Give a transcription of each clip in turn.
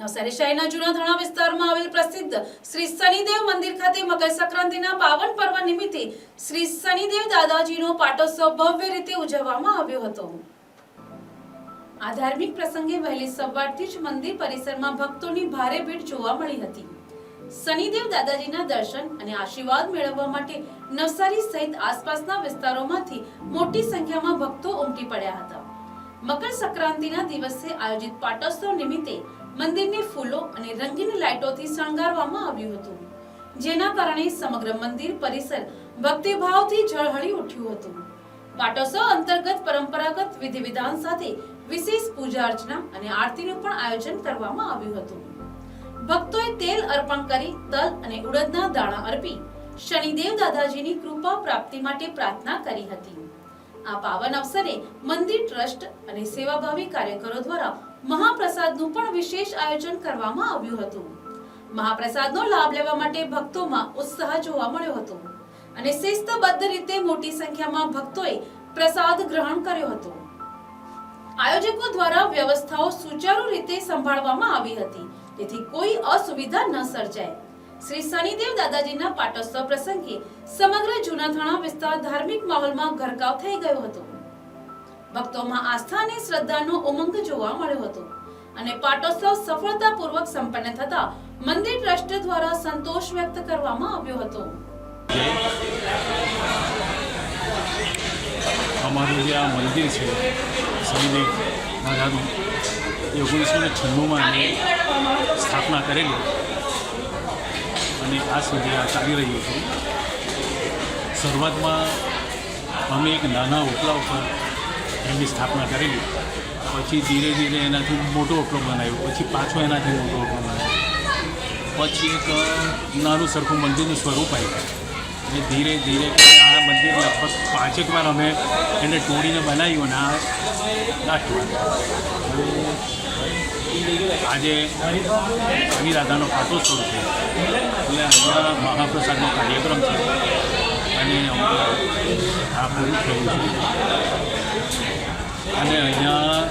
નવસારી શહેરના જૂના ધણા વિસ્તારમાં આવેલ પ્રસિદ્ધ શ્રી શનિદેવ મંદિર ખાતે મકર સંક્રાંતિના પાવન પર્વ નિમિત્તે શ્રી શનિદેવ દાદાજીનો પાટોત્સવ ભવ્ય રીતે ઉજવવામાં આવ્યો હતો. આ ધાર્મિક પ્રસંગે વહેલી સવારથી જ મંદિર પરિસરમાં ભક્તોની ભારે ભીડ જોવા મળી હતી. શનિદેવ દાદાજીના દર્શન અને આશીર્વાદ મેળવવા માટે નવસારી સહિત આસપાસના વિસ્તારોમાંથી મોટી સંખ્યામાં ભક્તો ઉમટી પડ્યા હતા. મકર સંક્રાંતિના દિવસે આયોજિત પાટોત્સવ નિમિત્તે મંદિરને ફૂલો અને રંગીન લાઇટોથી શણગારવામાં આવ્યું હતું, જેના કારણે સમગ્ર મંદિર પરિસર ભક્તિભાવથી ઝળહળી ઉઠ્યું હતું. પાટોત્સવ અંતર્ગત પરંપરાગત વિધિ વિધાન સાથે વિશેષ પૂજા અર્ચના અને આરતીનું પણ આયોજન કરવામાં આવ્યું હતું. ભક્તોએ તેલ અર્પણ કરી તલ અને ઉડદના દાણા અર્પી શનિદેવ દાદાજીની કૃપા પ્રાપ્તિ માટે પ્રાર્થના કરી હતી. આ પાવન અવસરે મંદિર ટ્રસ્ટ અને સેવાભાવી કાર્યકરો દ્વારા મહાપ્રસાદનું પણ વિશેષ આયોજન કરવામાં આવ્યું હતું. મહાપ્રસાદનો લાભ લેવા માટે ભક્તોમાં ઉત્સાહ જોવા મળ્યો હતો અને શિસ્તબદ્ધ રીતે મોટી સંખ્યામાં ભક્તોએ પ્રસાદ ગ્રહણ કર્યો હતો. આયોજકો દ્વારા વ્યવસ્થાઓ સુચારુ રીતે સંભાળવામાં આવી હતી તેથી કોઈ અસુવિધા ન સર્જાય. શ્રી શનિદેવ દાદાજીના પાટોત્સવ પ્રસંગે સમગ્ર જૂનાથાણા વિસ્તાર ધાર્મિક માહોલમાં ગરકાવ થઈ ગયો હતો. ભક્તોમાં આસ્થા અને શ્રદ્ધાનો ઉમંગ જોવા મળ્યો હતો અને પાટોત્સવ સફળતાપૂર્વક સંપન્ન થતા મંદિર ટ્રસ્ટ દ્વારા સંતોષ વ્યક્ત કરવામાં આવ્યો હતો. અમારું જે આ મંદિર છે ઓગણીસો ને છન્નુંમાં સ્થાપના કરેલી. અને આ સુધી આ ચાલી રહ્યું છે. શરૂઆતમાં અમે એક નાના ઉપલા ઉપર એમની સ્થાપના કરેલી. પછી ધીરે ધીરે એનાથી મોટો ઓટલો બનાવ્યો. પછી પાછો એનાથી મોટો ઓટલો બનાવ્યો. પછી એક નાનું સરખું મંદિરનું સ્વરૂપ આવ્યું અને ધીરે ધીરે આ મંદિર લગભગ પાંચેક વાર અમે એને તોડીને બનાવ્યું અને આ આજે શનિ દાદાનો પાટોત્સવ છે એટલે અહીંયા મહાપ્રસાદનો કાર્યક્રમ છે. અને અમારા આ પૂરું થયું છે. અને અહીંયા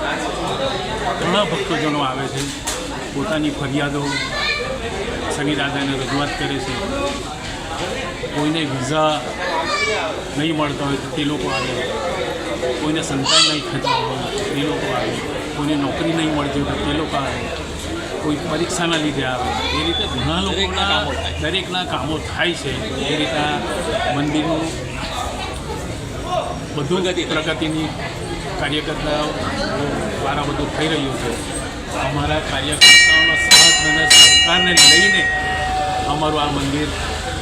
ઘણા ભક્તજનો આવે છે. પોતાની ફરિયાદો સગીદાદાને દાદાને રજૂઆત કરે છે. કોઈને વિઝા નહીં મળતા હોય તો તે લોકો આવે. કોઈને સંતાન નહીં થતા હોય તે લોકો આવે. કોઈને નોકરી નહીં મળતી હોય તો તે લોકો આવે. કોઈ પરીક્ષાના લીધે આવે. એ રીતે ઘણા લોકોના દરેકના કામો થાય. છે. એ રીતે મંદિરનું બધું પ્રગતિની કાર્યકર્તાઓ દ્વારા બધું થઈ રહ્યું છે. અમારા કાર્યકર્તાઓનો સાથ અને સહકારને લઈને અમારું આ મંદિર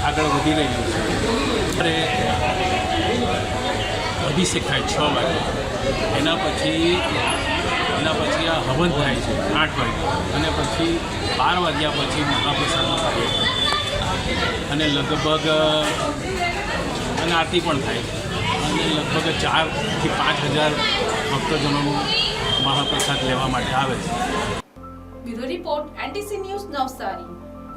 આગળ વધી રહ્યું છે. ત્યારે અભિષેક થાય છ વાગે. એના પછી એના પછી આ હવન થાય છે, આઠ વાગે. અને પછી બાર વાગ્યા પછી મહાપ્રસાદનો કાર્યક્રમ અને લગભગ, અને આરતી પણ થાય છે. અને લગભગ ચારથી પાંચ હજાર ભક્તજનોનું મહાપ્રસાદ લેવા માટે આવે છે. Bureau report, N T C news Navsari.